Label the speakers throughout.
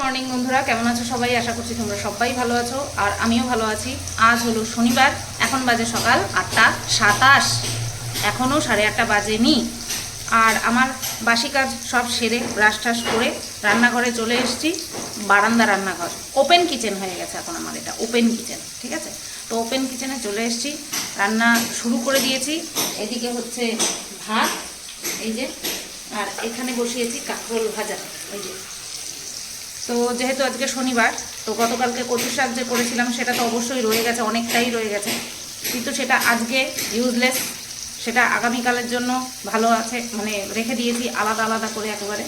Speaker 1: Morning বন্ধুরা। কেমন আছো সবাই? আশা করছি তোমরা সবাই ভালো আছো, আর আমিও ভালো আছি। আজ হলো শনিবার, এখন বাজে সকাল আটটা সাতাশ। এখনও সাড়ে আটটা বাজেনি। আর আমার বাসি কাজ সব সেরে, ব্রাশ টাশ করে রান্নাঘরে চলে এসেছি। বারান্দা রান্নাঘর। ওপেন কিচেন হয়ে গেছে এখন আমার এটা ওপেন কিচেন ঠিক আছে? তো ওপেন কিচেনে চলে এসেছি, রান্না শুরু করে দিয়েছি। এদিকে হচ্ছে ভাত, এই যে। আর এখানে বসিয়েছি কাঁকরোল ভাজা, এই যে। তো যেহেতু আজকে শনিবার, তো গতকালকে কচু শাক যে করেছিলাম সেটা তো অবশ্যই রয়ে গেছে, অনেকটাই রয়ে গেছে। কিন্তু সেটা আজকে ইউজলেস সেটা আগামীকালের জন্য ভালো আছে মানে রেখে দিয়েছি আলাদা আলাদা করে একেবারে।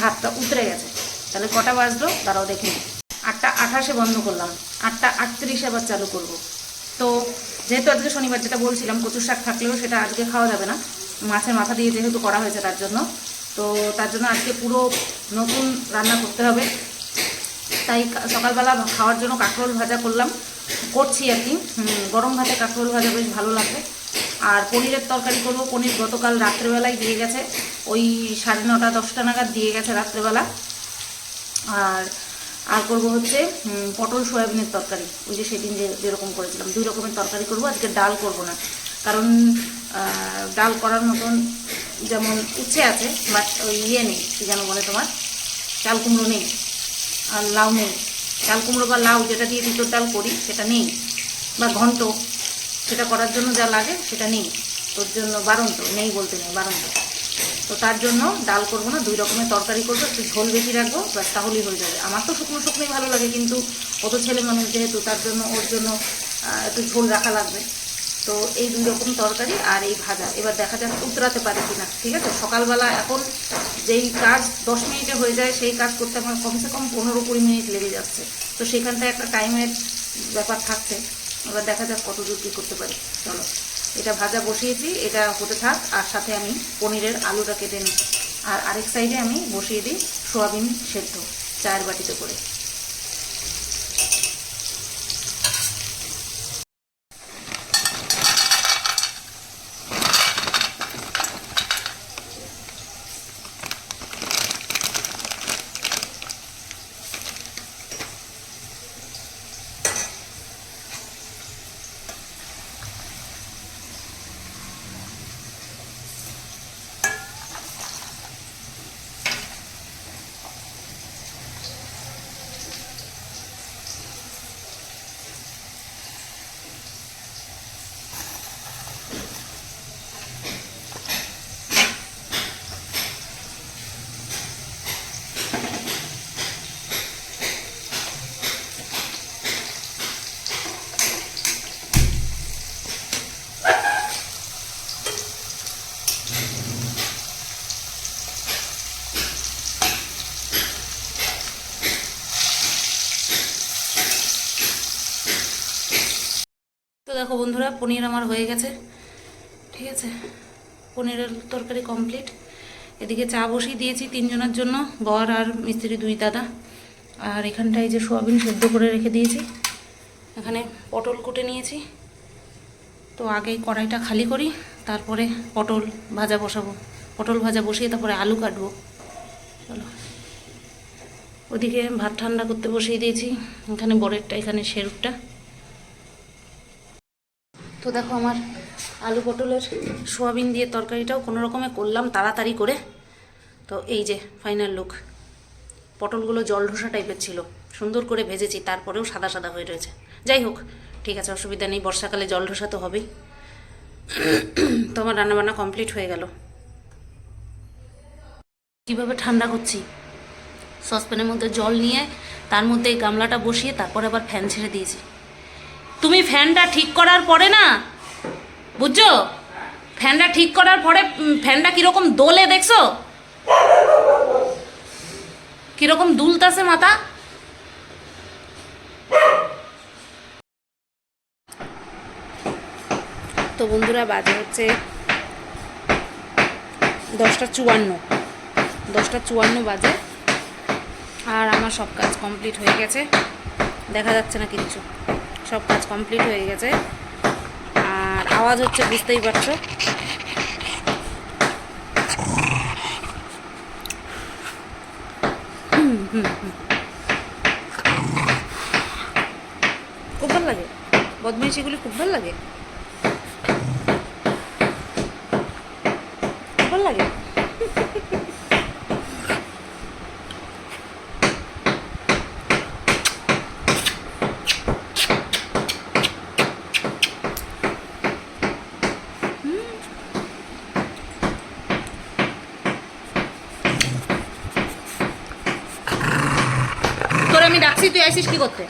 Speaker 1: ভাতটা উতরে গেছে। তাহলে কটা বাজলো? তারাও দেখে নিই আটটা আঠাশে বন্ধ করলাম। আটটা আটত্রিশে আবার চালু করব। তো যেহেতু আজকে শনিবার যেটা বলছিলাম, কচুর শাক থাকলেও সেটা আজকে খাওয়া যাবে না। মাছের মাথা দিয়ে যেহেতু করা হয়েছে তার জন্য। তো তার জন্য আজকে পুরো নতুন রান্না করতে হবে। তাই সকালবেলা খাওয়ার জন্য কাঁকরোল ভাজা করলাম। করছি আর কি। গরম ভাতে কাঁকরোল ভাজা বেশ ভালো লাগবে আর পনিরের তরকারি করব। পনির গতকাল রাত্রেবেলায় দিয়ে গেছে। ওই সাড়ে নটা, দশটা নাগাদ দিয়ে গেছে রাত্রেবেলা। আর আর করব হচ্ছে পটল সয়াবিনের তরকারি। ওই যে সেদিন যে যেরকম করেছিলাম। দুই রকমের তরকারি করব। আজকে ডাল করব না। কারণ ডাল করার মতন যেমন ইচ্ছে আছে বাট ওই ইয়ে নেই, কী যেন বলে তোমার? চাল কুমড়ো নেই, আর লাউ নেই। চাল কুমড়ো বা লাউ যেটা দিয়ে তিতর ডাল করি, সেটা নেই। বা ঘন্ট, সেটা করার জন্য যা লাগে, সেটা নেই। তোর জন্য বারন্ত, নেই বলতে নেই, বারন্ত। তো তার জন্য ডাল করব না, দুই রকমের তরকারি করব, একটু ঝোল বেশি রাখব, ব্যাস তাহলেই হয়ে যাবে। আমার তো শুকনো শুকনোই ভালো লাগে, কিন্তু অত ছেলে মানুষ যেহেতু, তার জন্য ওর জন্য একটু ঝোল রাখা লাগবে। তো এই দুই রকম তরকারি আর এই ভাজা। এবার দেখা যাক উতরাতে পারে কিনা, ঠিক আছে? সকালবেলা এখন যেই কাজ দশ মিনিটে হয়ে যায়, সেই কাজ করতে আমার কমসে কম পনেরো কুড়ি মিনিট লেগে যাচ্ছে। তো সেখানটায় একটা টাইমের ব্যাপার থাকছে। এবার দেখা যাক কত দূর কী করতে পারি। চলো, এটা ভাজা বসিয়েছি, এটা হতে থাক, আর সাথে আমি পনিরের আলুটা কেটে নিই আর আরেক সাইডে আমি বসিয়ে দিই সোয়াবিন সেদ্ধ, চায়ের বাটিতে করে। দেখো বন্ধুরা, পনির আমার হয়ে গেছে। ঠিক আছে? পনিরের তরকারি কমপ্লিট এদিকে চা বসিয়ে দিয়েছি তিনজনের জন্য, বর আর মিস্ত্রি দুই দাদা। আর এখানটায় যে সোয়াবিন সেদ্ধ করে রেখে দিয়েছি, এখানে পটল কুটে নিয়েছি। তো আগে কড়াইটা খালি করি, তারপরে পটল ভাজা বসাবো। পটল ভাজা বসিয়ে তারপরে আলু কাটবো। চলো। ওদিকে ভাত ঠান্ডা করতে বসিয়ে দিয়েছি, এখানে বরেরটা, এখানে সেরুরটা তো দেখো আমার আলু পটলের সোয়াবিন দিয়ে তরকারিটাও কোনো রকমে করলাম তাড়াতাড়ি করে। তো এই যে ফাইনাল লুক পটলগুলো জল ঢোসা টাইপের ছিল। সুন্দর করে ভেজেছি, তারপরেও সাদা সাদা হয়ে রয়েছে। যাই হোক, ঠিক আছে, অসুবিধা নেই, বর্ষাকালে জল ঢোসা তো হবেই। তো আমার রান্নাবান্না কমপ্লিট হয়ে গেল। কীভাবে ঠান্ডা করছি? সসপ্যানের মধ্যে জল নিয়ে, তার মধ্যে গামলাটা বসিয়ে, তারপরে আবার ফ্যান ছেড়ে দিয়েছি। তুমি ফ্যানটা ঠিক করার পরে না, বুঝছ? ফ্যানটা ঠিক করার পরে ফ্যানটা কীরকম দোলে দেখছ? কীরকম দুলতাছে মাথা? তো বন্ধুরা, বাজে হচ্ছে দশটা চুয়ান্ন। দশটা চুয়ান্ন বাজে। আর আমার সব কাজ কমপ্লিট হয়ে গেছে। দেখা যাচ্ছে না কিচ্ছু। সব কাজ কমপ্লিট হয়ে গেছে। আর আওয়াজ হচ্ছে বুঝতেই পারছ। খুব ভালো লাগে। বদমাইশিগুলি খুব ভালো লাগে খুব ভালো লাগে তোর আমি ডাকছি কি করতে?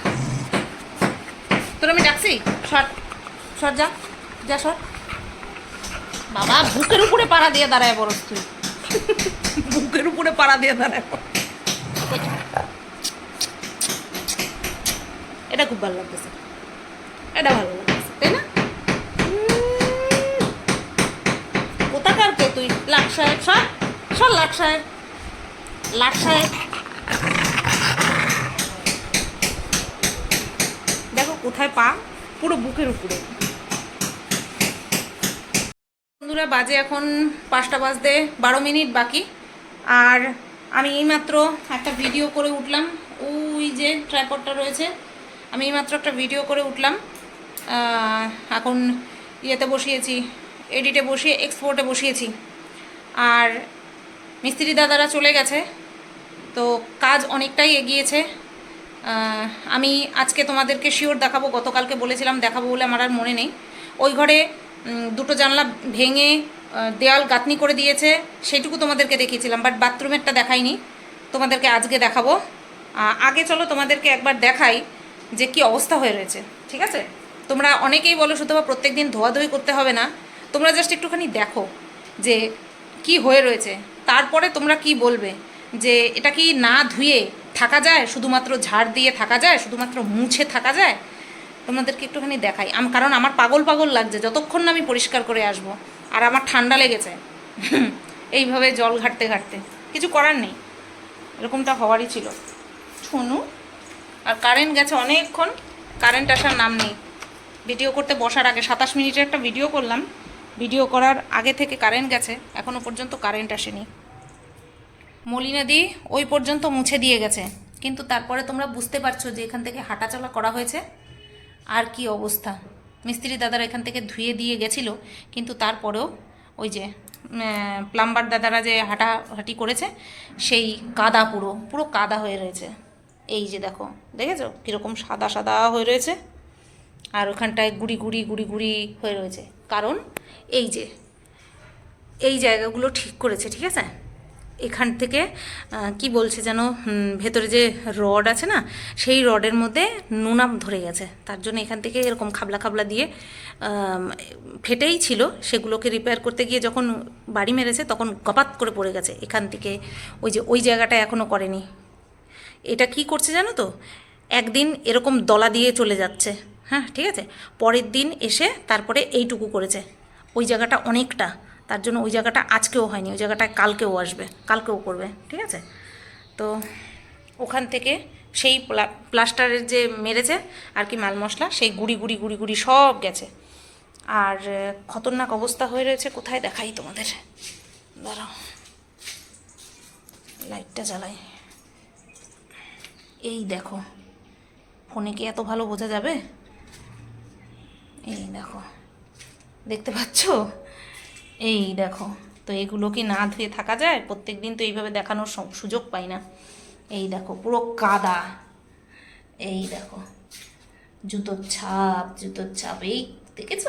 Speaker 1: তোর আমি ডাকছি? শর্ট শর্ট যা যা শর্ট বাবা বুকের উপরে পাড়া দিয়ে দাঁড়ায় বড় তুই। বুকের উপরে পাড়া দিয়ে দাঁড়ায়। এটা খুব ভালো লাগতেছে। এটা ভালো লাগতেছে তাই না? কোথাকার কে তুই? লাট সাহেব সর সর সাহেব লাট সাহেব দেখো কোথায় পা? পুরো বুকের উপরে। বন্ধুরা, বাজে এখন পাঁচটা বাজতে বারো মিনিট বাকি। আর আমি এইমাত্র একটা ভিডিও করে উঠলাম। ওই যে ট্রাইপডটা রয়েছে, আমি এইমাত্র একটা ভিডিও করে উঠলাম। এখন ইয়েতে বসিয়েছি এডিটে বসিয়ে এক্সপোর্টে বসিয়েছি। আর মিস্ত্রি দাদারা চলে গেছে, তো কাজ অনেকটাই এগিয়েছে। আমি আজকে তোমাদেরকে শিওর দেখাবো, গতকালকে বলেছিলাম দেখাবো বলে আমার আর মনে নেই। ওই ঘরে দুটো জানলা ভেঙে দেয়াল গাঁথনি করে দিয়েছে, সেটুকু তোমাদেরকে দেখিয়েছিলাম বাট বাথরুমেরটা দেখাইনি। তোমাদেরকে আজকে দেখাবো। আগে চলো তোমাদেরকে একবার দেখাই যে কি অবস্থা হয়ে রয়েছে, ঠিক আছে? তোমরা অনেকেই বলো শুধু প্রত্যেক দিন ধোয়াধুয়ি করতে হবে না, তোমরা জাস্ট একটুখানি দেখো যে কি হয়ে রয়েছে। তারপরে তোমরা কি বলবে, যে এটা কি না ধুয়ে থাকা যায়, শুধুমাত্র ঝাড় দিয়ে থাকা যায়, শুধুমাত্র মুছে থাকা যায়? তোমাদেরকে একটুখানি দেখাই। আম, কারণ আমার পাগল পাগল লাগছে, যতক্ষণ না আমি পরিষ্কার করে আসব, আর আমার ঠান্ডা লেগেছে এইভাবে জল ঘাটতে ঘাটতে। কিছু করার নেই, এরকমটা হওয়ারই ছিল। শুনু আর কারেন্ট গেছে অনেকক্ষণ, কারেন্ট আসার নাম নেই। ভিডিও করতে বসার আগে সাতাশ মিনিটের একটা ভিডিও করলাম। ভিডিও করার আগে থেকে কারেন্ট গেছে এখনও পর্যন্ত কারেন্ট আসেনি। মলিনাদি ওই পর্যন্ত মুছে দিয়ে গেছে। কিন্তু তারপরে তোমরা বুঝতে পারছ যে এখান থেকে হাঁটাচলা করা হয়েছে। আর কি অবস্থা? মিস্ত্রি দাদারা এখান থেকে ধুয়ে দিয়ে গেছিল, কিন্তু তারপরেও ওই যে প্লাম্বার দাদারা যে হাঁটাহাঁটি করেছে, সেই কাদা পুরো পুরো কাদা হয়ে রয়েছে। এই যে দেখো, দেখেছ? কীরকম সাদা সাদা হয়ে রয়েছে। আর ওখানটায় গুড়ি গুড়ি গুড়ি গুড়ি হয়ে রয়েছে। কারণ এই যে, এই জায়গাগুলো ঠিক করেছে, ঠিক আছে? এখান থেকে কি বলছে যেন ভেতরে যে রড আছে না, সেই রডের মধ্যে নুনাম ধরে গেছে। তার জন্য এখান থেকে এরকম খাবলা খাবলা দিয়ে ফেটেই ছিল। সেগুলোকে রিপেয়ার করতে গিয়ে যখন বাড়ি মেরেছে, তখন গপাত করে পড়ে গেছে। এখান থেকে ওই যে, ওই জায়গাটা এখনও করেনি। এটা কি করছে জানো তো? একদিন এরকম দলা দিয়ে চলে যাচ্ছে। হ্যাঁ ঠিক আছে? পরের দিন এসে তারপরে এইটুকু করেছে। ওই জায়গাটা অনেকটা তার জন্য ওই জায়গাটা আজকেও হয়নি, ওই জায়গাটায় কালকেও আসবে, কালকেও করবে, ঠিক আছে? তো ওখান থেকে সেই প্লা- প্লাস্টারের যে মেরেছে আর কি মাল মশলা, সেই গুড়ি গুড়ি গুড়ি গুড়ি সব গেছে। আর খতরনাক অবস্থা হয়ে রয়েছে কোথায় দেখাই তোমাদের? দাঁড়াও। লাইটটা জ্বালাই। এই দেখো, ফোনে কি এত ভালো বোঝা যাবে? এই দেখো, দেখতে পাচ্ছ? এই দেখো, তো এগুলো কি না ধুয়ে থাকা যায়? প্রত্যেক দিন তো এইভাবে দেখানোর সুযোগ পাই না। এই দেখো, পুরো কাদা। এই দেখো, জুতোর ছাপ জুতোর ছাপ। এই দেখেছ?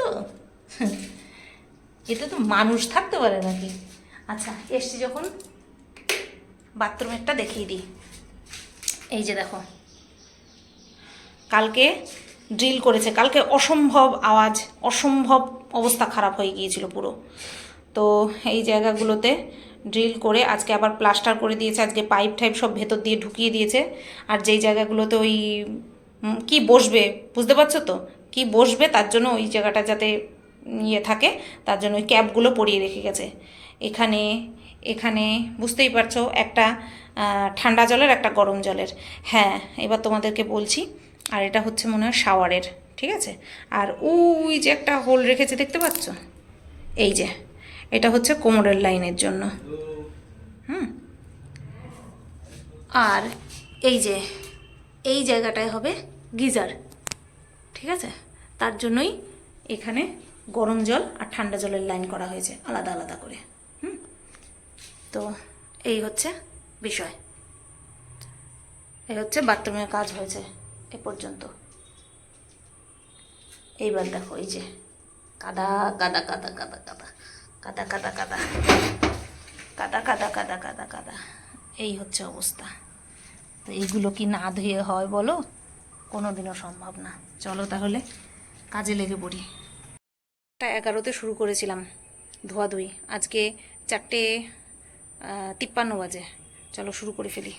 Speaker 1: এতে তো মানুষ থাকতে পারে নাকি? আচ্ছা এসছি যখন বাথরুমেরটা দেখিয়ে দিই। এই যে দেখো, কালকে ড্রিল করেছে। কালকে অসম্ভব আওয়াজ, অসম্ভব অবস্থা খারাপ হয়ে গিয়েছিল পুরো। তো এই জায়গাগুলোতে ড্রিল করে আজকে আবার প্লাস্টার করে দিয়েছে, আজকে পাইপ টাইপ সব ভেতর দিয়ে ঢুকিয়ে দিয়েছে। আর যেই জায়গাগুলোতে ওই কি বসবে, বুঝতে পারছ তো? কি বসবে তার জন্য ওই জায়গাটা যাতে ইয়ে থাকে, তার জন্য ওই ক্যাপগুলো পরিয়ে রেখে গেছে। এখানে এখানে বুঝতেই পারছ, একটা ঠান্ডা জলের, একটা গরম জলের। হ্যাঁ এবার তোমাদেরকে বলছি, আর এটা হচ্ছে মনে হয় শাওয়ারের ঠিক আছে? আর ওই যে একটা হোল রেখেছে, দেখতে পাচ্ছ? এই যে, এটা হচ্ছে কোমরের লাইনের জন্য। হুম? আর এই যে, এই জায়গাটায় হবে গিজার। ঠিক আছে? তার জন্যই এখানে গরম জল আর ঠান্ডা জলের লাইন করা হয়েছে, আলাদা আলাদা করে। হুম? তো এই হচ্ছে বিষয়। এই হচ্ছে বাথরুমের কাজ হয়েছে এ পর্যন্ত। এইবার দেখো এই যে কাদা কাদা কাদা কাদা কাদা কাদা কাদা কাদা কাদা কাদা কাদা কাদা কাদা এই হচ্ছে অবস্থা তো এইগুলো কি না ধুয়ে হয় বলো কোনো দিনও সম্ভব না চলো তাহলে কাজে লেগে পড়ি একটা এগারোতে শুরু করেছিলাম ধোয়াধুয়ি আজকে চারটে তিপ্পান্ন বাজে চলো শুরু করে ফেলি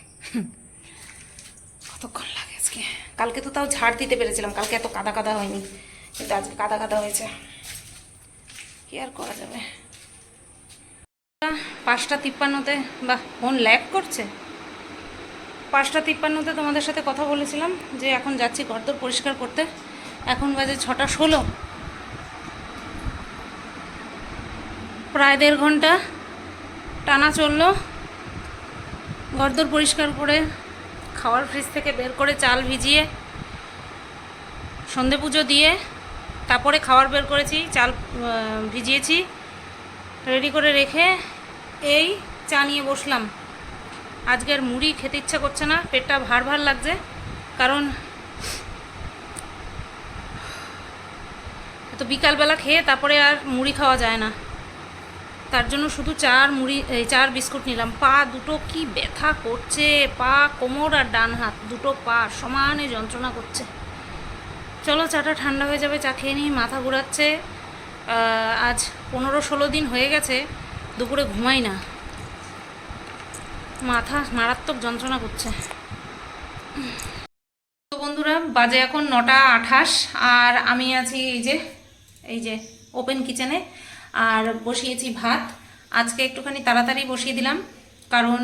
Speaker 1: কতক্ষণ লাগে আজকে কালকে তো তাও ঝাড় দিতে পেরেছিলাম কালকে এত কাদা কাদা হয়নি কিন্তু আজকে কাদা কাদা হয়েছে। কি আর করা যাবে? পাঁচটা তিপ্পান্নতে, বাহ ফোন ল্যাগ করছে। পাঁচটা তিপ্পান্নতে তোমাদের সাথে কথা বলেছিলাম যে এখন যাচ্ছি ঘরদোর পরিষ্কার করতে। এখন বাজে ছটা ষোলো। প্রায় দেড় ঘণ্টা টানা চলল। ঘরদোর পরিষ্কার করে খাওয়ার ফ্রিজ থেকে বের করে চাল ভিজিয়ে সন্ধে পুজো দিয়ে তারপরে খাবার বের করেছি, চাল ভিজিয়েছি রেডি করে রেখে এই চা নিয়ে বসলাম। আজকে আর মুড়ি খেতে ইচ্ছা করছে না, পেটটা ভার ভার লাগছে, কারণ তো বিকালবেলা খেয়ে তারপরে আর মুড়ি খাওয়া যায় না। তার জন্য শুধু চার মুড়ি, এই চার বিস্কুট নিলাম। পা দুটো কি ব্যথা করছে, পা কোমর আর ডান হাত, দুটো পা সমানে যন্ত্রণা করছে। চলো চাটা ঠান্ডা হয়ে যাবে, চা খেয়ে নিই, মাথা ঘোরাচ্ছে। আজ পনেরো ষোলো দিন হয়ে গেছে, দুপুরে ঘুমাই না। মাথা মারাত্মক যন্ত্রণা করছে। তো বন্ধুরা, বাজে এখন নটা আঠাশ, আর আমি আছি এই যে এই যে ওপেন কিচেনে আর বসিয়েছি ভাত। আজকে একটুখানি তাড়াতাড়ি বসিয়ে দিলাম, কারণ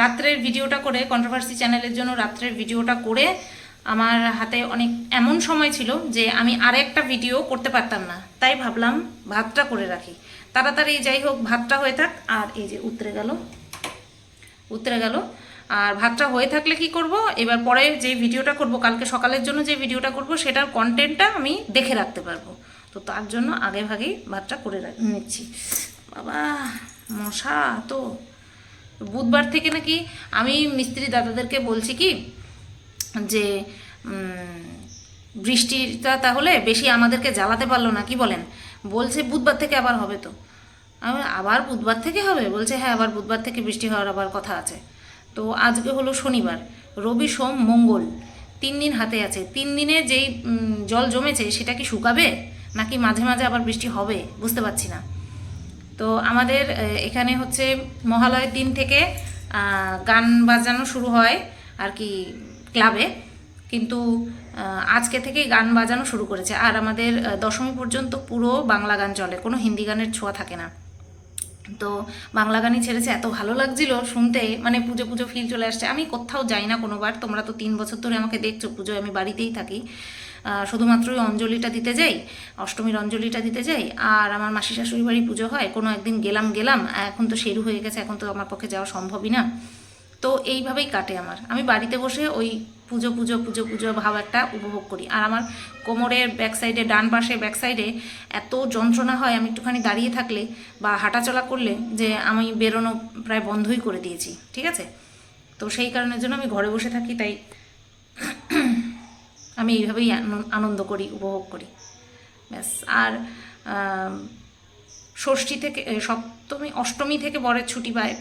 Speaker 1: রাত্রের ভিডিওটা করে কন্ট্রোভার্সি চ্যানেলের জন্য রাত্রের ভিডিওটা করে আমার হাতে অনেক এমন সময় ছিল যে আমি আর একটা ভিডিও করতে পারতাম না। তাই ভাবলাম ভাতটা করে রাখি। তাড়াতাড়ি যাই হোক, ভাতটা হয়ে থাক। আর এই যে উতরে গেল। উতরে গেল। আর ভাতটা হয়ে থাকলে কি করব? এবার পরে যে ভিডিওটা করব, কালকে সকালের জন্য যে ভিডিওটা করব, সেটার কন্টেন্টটা আমি দেখে রাখতে পারব। তো তার জন্য আগে ভাগেই ভাতটা করে নিচ্ছি। বাবা, মশা তো। বুধবার থেকে নাকি আমি মিস্ত্রি দাদাদেরকে বলছি কি যে বৃষ্টিটা তাহলে বেশি আমাদেরকে জ্বালাতে পারল না, কি বলেন? বলছে বুধবার থেকে আবার হবে তো। আবার বুধবার থেকে হবে? বলছে হ্যাঁ আবার বুধবার থেকে বৃষ্টি হওয়ার আবার কথা আছে। তো আজকে হলো শনিবার, রবি, সোম, মঙ্গল, তিন দিন হাতে আছে। তিন দিনে যেই জল জমেছে, সেটা কি শুকাবে? নাকি মাঝে মাঝে আবার বৃষ্টি হবে? বুঝতে পারছি না। তো আমাদের এখানে হচ্ছে মহালয়ের দিন থেকে গান বাজানো শুরু হয়। আর কি ক্লাবে, কিন্তু আজকে থেকেই গান বাজানো শুরু করেছে। আর আমাদের দশমী পর্যন্ত পুরো বাংলা গান চলে, কোনো হিন্দি গানের ছোঁয়া থাকে না। তো বাংলা গানই ছেড়েছে, এত ভালো লাগছিল শুনতে মানে পুজো পুজো ফিল চলে আসছে। আমি কোথাও যাই না কোনোবার, তোমরা তো তিন বছর ধরে আমাকে দেখছ, পুজোয় আমি বাড়িতেই থাকি। শুধুমাত্র অঞ্জলিটা দিতে যাই, অষ্টমীর অঞ্জলিটা দিতে যাই, আর আমার মাসি শাশুড়ি বাড়ি পুজো হয়। কোনো একদিন গেলাম গেলাম, এখন তো সেরু হয়ে গেছে, এখন তো আমার পক্ষে যাওয়া সম্ভবই না। তো এইভাবেই কাটে আমার। আমি বাড়িতে বসে ওই পুজো পুজো পুজো পুজো ভাব একটা উপভোগ করি। আর আমার কোমরের ব্যাক সাইডে ডান পাশে ব্যাক সাইডে এত যন্ত্রণা হয় আমি একটুখানি দাঁড়িয়ে থাকলে বা হাঁটাচলা করলে যে আমি বেরোনো প্রায় বন্ধই করে দিয়েছি, ঠিক আছে? তো সেই কারণের জন্য আমি ঘরে বসে থাকি, তাই আমি এইভাবেই আনন্দ করি, উপভোগ করি। ব্যাস, আর ষষ্ঠী থেকে, সপ্তমী, অষ্টমী থেকে বরের ছুটি পায়।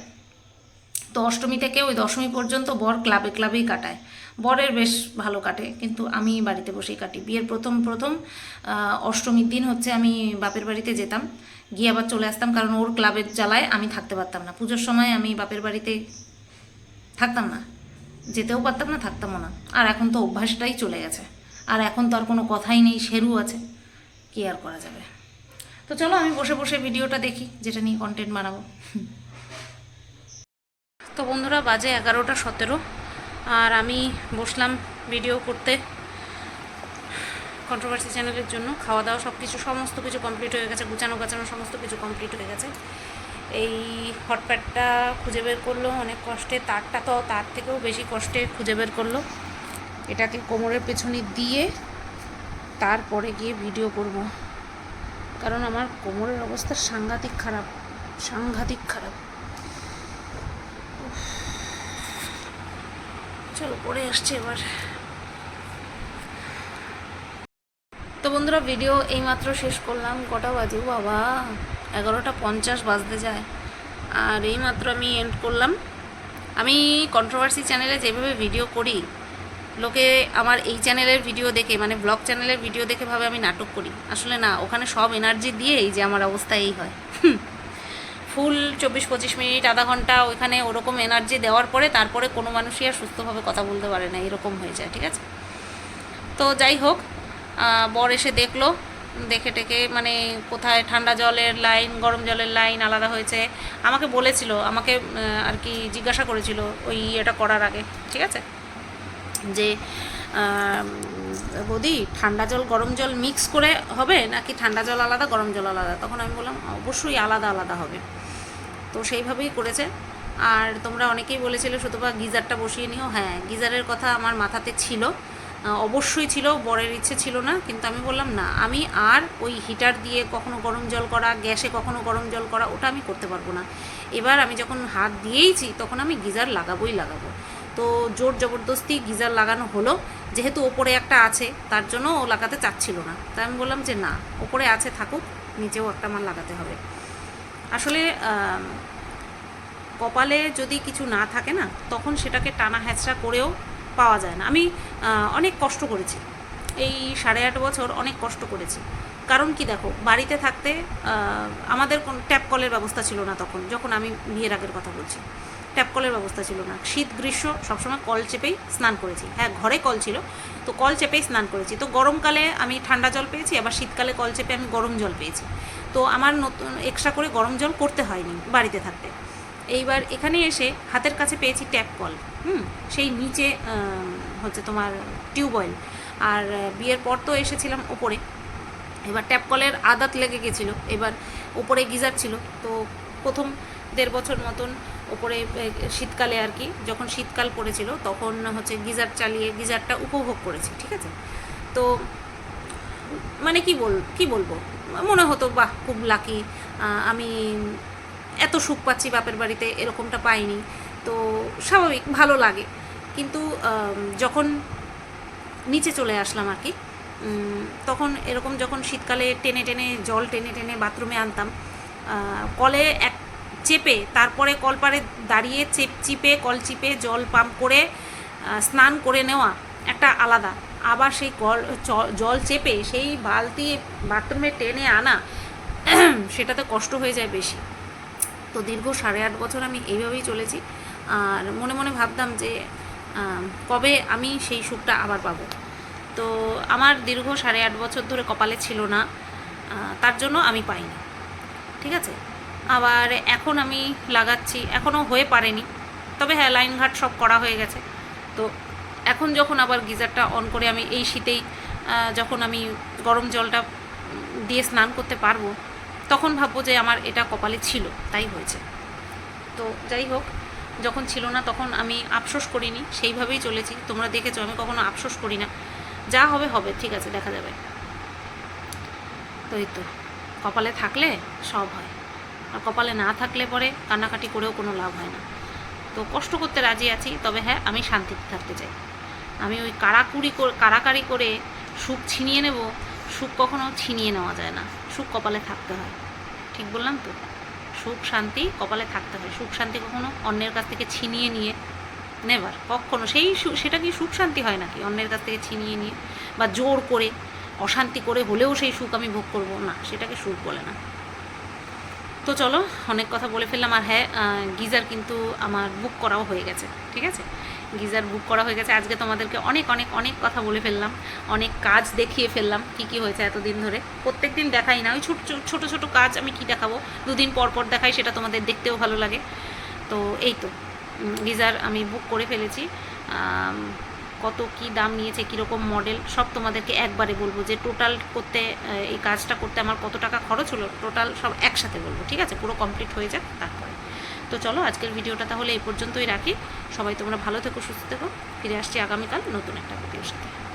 Speaker 1: তো অষ্টমী থেকে ওই দশমী পর্যন্ত বর ক্লাবে ক্লাবেই কাটায়। বরের বেশ ভালো কাটে, কিন্তু আমি বাড়িতে বসেই কাটি। বিয়ের প্রথম প্রথম অষ্টমীর দিন হচ্ছে আমি বাপের বাড়িতে যেতাম। গিয়ে আবার চলে আসতাম, কারণ ওর ক্লাবের জ্বালায় আমি থাকতে পারতাম না। পুজোর সময় আমি বাপের বাড়িতে থাকতাম না। যেতেও পারতাম না, থাকতামও না। আর এখন তো অভ্যাসটাই চলে গেছে। আর এখন তো আর কোনো কথাই নেই, সেরু আছে। কি আর করা যাবে? তো চলো আমি বসে বসে ভিডিওটা দেখি, যেটা নিয়ে কন্টেন্ট বানাবো। তো বন্ধুরা, বাজে এগারোটা সতেরো। আর আমি বসলাম ভিডিও করতে কন্ট্রোভার্সি চ্যানেলের জন্য। খাওয়া দাওয়া সব কিছু সমস্ত কিছু কমপ্লিট হয়ে গেছে, গুছানো গাছানো সমস্ত কিছু কমপ্লিট হয়ে গেছে। এই হটপ্যাডটা খুঁজে বের করল অনেক কষ্টে, তারটা তো তার থেকেও বেশি কষ্টে খুঁজে বের করল। এটাকে কোমরের পেছনে দিয়ে তারপরে গিয়ে ভিডিও করব। কারণ আমার কোমরের অবস্থা সাংঘাতিক খারাপ সাংঘাতিক খারাপ। চলো, পরে আসছে এবার। তো বন্ধুরা ভিডিও এইমাত্র শেষ করলাম। কটা বাজে? বাবা, এগারোটা পঞ্চাশ বাজতে যায়। আর এইমাত্র আমি এন্ড করলাম। আমি কন্ট্রোভার্সি চ্যানেলে যেভাবে ভিডিও করি, লোকে আমার এই চ্যানেলের ভিডিও দেখে মানে ব্লগ চ্যানেলের ভিডিও দেখে ভাবে আমি নাটক করি। আসলে না, ওখানে সব এনার্জি দিয়েই যে আমার অবস্থা এই হয়। ফুল চব্বিশ পঁচিশ মিনিট, আধা ঘণ্টা ওইখানে ওরকম এনার্জি দেওয়ার পরে তারপরে কোনো মানুষই আর সুস্থভাবে কথা বলতে পারে না, এরকম হয়ে যায়, ঠিক আছে? তো যাই হোক বর এসে দেখল, দেখে টেকে মানে কোথায় ঠান্ডা জলের লাইন গরম জলের লাইন আলাদা হয়েছে। আমাকে বলেছিল, আমাকে আর কি জিজ্ঞাসা করেছিল ওই এটা করার আগে, ঠিক আছে? যে বৌদি, ঠান্ডা জল, গরম জল মিক্স করে হবে নাকি ঠান্ডা জল আলাদা, গরম জল আলাদা? তখন আমি বললাম, অবশ্যই আলাদা আলাদা হবে। তো সেইভাবেই করেছে। আর তোমরা অনেকেই বলেছিলে শুধুবা গিজারটা বসিয়ে নিও। হ্যাঁ গিজারের কথা আমার মাথাতে ছিল। অবশ্যই ছিল, বরের ইচ্ছে ছিল না, কিন্তু আমি বললাম, না, আমি আর ওই হিটার দিয়ে কখনো গরম জল করা, গ্যাসে কখনো গরম জল করা, ওটা আমি করতে পারব না। এবার আমি যখন হাত দিয়েইছি, তখন আমি গিজার লাগাবোই লাগাবো। তো জোর জবরদস্তি গিজার লাগানো হলো। যেহেতু ওপরে একটা আছে, তার জন্য ও লাগাতে চাচ্ছিল না। তাই আমি বললাম যে, না, ওপরে আছে থাকুক, নিচেও একটা আমার লাগাতে হবে। আসলে কপালে যদি কিছু না থাকে না, তখন সেটাকে টানা হ্যাচড়া করেও পাওয়া যায় না। আমি অনেক কষ্ট করেছি। এই সাড়ে আট বছর অনেক কষ্ট করেছি। কারণ কি দেখো, বাড়িতে থাকতে আমাদের কোন ট্যাপ কলের ব্যবস্থা ছিল না তখন, যখন আমি বিয়ের আগের কথা বলছি। ট্যাপ কলের ব্যবস্থা ছিল না। শীত গ্রীষ্ম সবসময় কল চেপেই স্নান করেছি। হ্যাঁ ঘরে কল ছিল, তো কল চেপেই স্নান করেছি। তো গরমকালে আমি ঠান্ডা জল পেয়েছি, আবার শীতকালে কল চেপে আমি গরম জল পেয়েছি। তো আমার নতুন এক্সট্রা করে গরম জল করতে হয়নি বাড়িতে থাকতে। এইবার এখানে এসে হাতের কাছে পেয়েছি ট্যাপ কল হুম? সেই নিচে হচ্ছে তোমার টিউবওয়েল আর বিয়ের পর তো এসেছিলাম ওপরে। এবার ট্যাপ কলের আদাত লেগে গেছিল, এবার ওপরে গিজার ছিল। তো প্রথম দেড় বছর মতন ওপরে শীতকালে আর কি, যখন শীতকাল পড়েছিল, তখন হচ্ছে গিজার চালিয়ে গিজারটা উপভোগ করেছি, ঠিক আছে? তো মানে কি বল, কি বলব? মনে হতো, বাহ, খুব লাকি আমি এত সুখ পাচ্ছি বাপের বাড়িতে, এরকমটা পাইনি। তো স্বাভাবিক, ভালো লাগে। কিন্তু যখন নিচে চলে আসলাম আর কি তখন এরকম যখন শীতকালে টেনে টেনে, জল টেনে টেনে বাথরুমে আনতাম কলে এক চেপে, তারপরে কলপারে দাঁড়িয়ে চেপ, চিপে, কল চিপে জল পাম্প করে স্নান করে নেওয়া একটা আলাদা। আবার সেই কল জল চেপে সেই বালতি বাথরুমে টেনে আনা, সেটাতে কষ্ট হয়ে যায় বেশি। তো দীর্ঘ সাড়ে আট বছর আমি এইভাবেই চলেছি। আর মনে মনে ভাবতাম যে কবে আমি সেই সুখটা আবার পাবো। তো আমার দীর্ঘ সাড়ে আট বছর ধরে কপালে ছিল না তার জন্য আমি পাইনি। ঠিক আছে? আবার এখন আমি লাগাচ্ছি, এখনও হয়ে পারেনি। তবে হ্যাঁ লাইন ঘাট সব করা হয়ে গেছে। তো এখন যখন আবার গিজারটা অন করে আমি এই শীতেই যখন আমি গরম জলটা দিয়ে স্নান করতে পারব, তখন ভাববো যে আমার এটা কপালে ছিল, তাই হয়েছে। তো যাই হোক, যখন ছিল না তখন আমি আফসোস করিনি, সেইভাবেই চলেছি। তোমরা দেখেছ, আমি কখনো আফসোস করি না। যা হবে হবে, ঠিক আছে, দেখা যাবে। তো এই তো, কপালে থাকলে সব হয়। আর কপালে না থাকলে পরে কান্নাকাটি করেও কোনো লাভ হয় না। তো কষ্ট করতে রাজি আছি, তবে হ্যাঁ আমি শান্তিতে থাকতে চাই। আমি ওই করে কারাকারি করে সুখ ছিনিয়ে নেব। সুখ কখনো ছিনিয়ে নেওয়া যায় না। সুখ কপালে থাকতে হয়। ঠিক বললাম তো? সুখ শান্তি কপালে থাকতে হয়। সুখ শান্তি কখনো অন্যের কাছ থেকে ছিনিয়ে নিয়ে নেবার? কখনো? সেই সেটা কি সুখ শান্তি হয় নাকি অন্যের কাছ থেকে ছিনিয়ে নিয়ে? বা জোর করে, অশান্তি করে হলেও সেই সুখ আমি ভোগ করব? না, সেটাকে সুখ বলে না। তো চলো, অনেক কথা বলে ফেললাম। আর হ্যাঁ গিজার কিন্তু আমার বুক করাও হয়ে গেছে। ঠিক আছে? গিজার বুক করা হয়ে গেছে। আজকে তোমাদেরকে অনেক অনেক অনেক কথা বলে ফেললাম। অনেক কাজ দেখিয়ে ফেললাম কি কি হয়েছে এতদিন ধরে। প্রত্যেক দিন দেখাই না। ওই ছোট ছোট ছোট কাজ আমি কি দেখাবো? দুদিন পর পর দেখাই, সেটা তোমাদের দেখতেও ভালো লাগে। তো এই তো গিজার আমি বুক করে ফেলেছি। কত কি দাম নিয়েছে, কীরকম মডেল সব তোমাদেরকে একবারে বলব যে টোটাল করতে এই কাজটা করতে আমার কত টাকা খরচ হলো টোটাল সব একসাথে বলব, ঠিক আছে? পুরো কমপ্লিট হয়ে যাক, তারপরে। তো চলো আজকের ভিডিওটা তাহলে এই পর্যন্তই রাখি। সবাই তোমরা ভালো থেকো, সুস্থ থেকো। ফিরে আসছি আগামীকাল নতুন একটা ভিডিওর সাথে।